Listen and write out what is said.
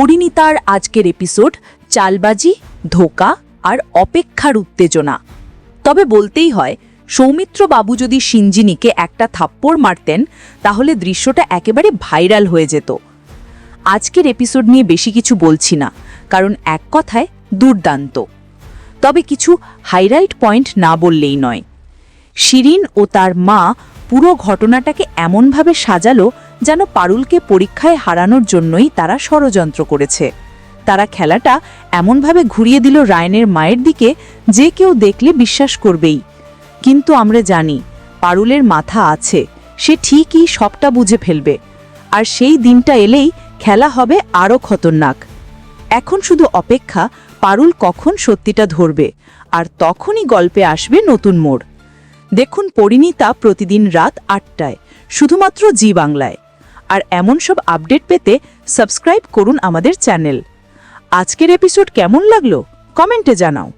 পরিণীতার আজকের এপিসোড, চালবাজি, ধোকা আর অপেক্ষার উত্তেজনা। তবে বলতেই হয়, সৌমিত্র বাবু যদি সিঞ্জিনীকে একটা থাপ্পড় মারতেন, তাহলে দৃশ্যটা একেবারে ভাইরাল হয়ে যেত। আজকের এপিসোড নিয়ে বেশি কিছু বলছি না, কারণ এক কথায় দুর্দান্ত। তবে কিছু হাইলাইট পয়েন্ট না বললেই নয়। শিরিন ও তার মা পুরো ঘটনাটাকে এমনভাবে সাজালো যেন পারুলকে পরীক্ষায় হারানোর জন্যই তারা ষড়যন্ত্র করেছে। তারা খেলাটা এমনভাবে ঘুরিয়ে দিল রায়নের মায়ের দিকে, যে কেউ দেখলে বিশ্বাস করবেই। কিন্তু আমরা জানি, পারুলের মাথা আছে, সে ঠিকই সবটা বুঝে ফেলবে। আর সেই দিনটা এলেই খেলা হবে আরও খতরনাক। এখন শুধু অপেক্ষা, পারুল কখন সত্যিটা ধরবে, আর তখনই গল্পে আসবে নতুন মোড়। দেখুন, পরিণীতা প্রতিদিন রাত আটটায়, শুধুমাত্র জি বাংলায়। আর এমন সব আপডেট পেতে সাবস্ক্রাইব করুন আমাদের চ্যানেল। আজকের এপিসোড কেমন লাগল? কমেন্টে জানাও।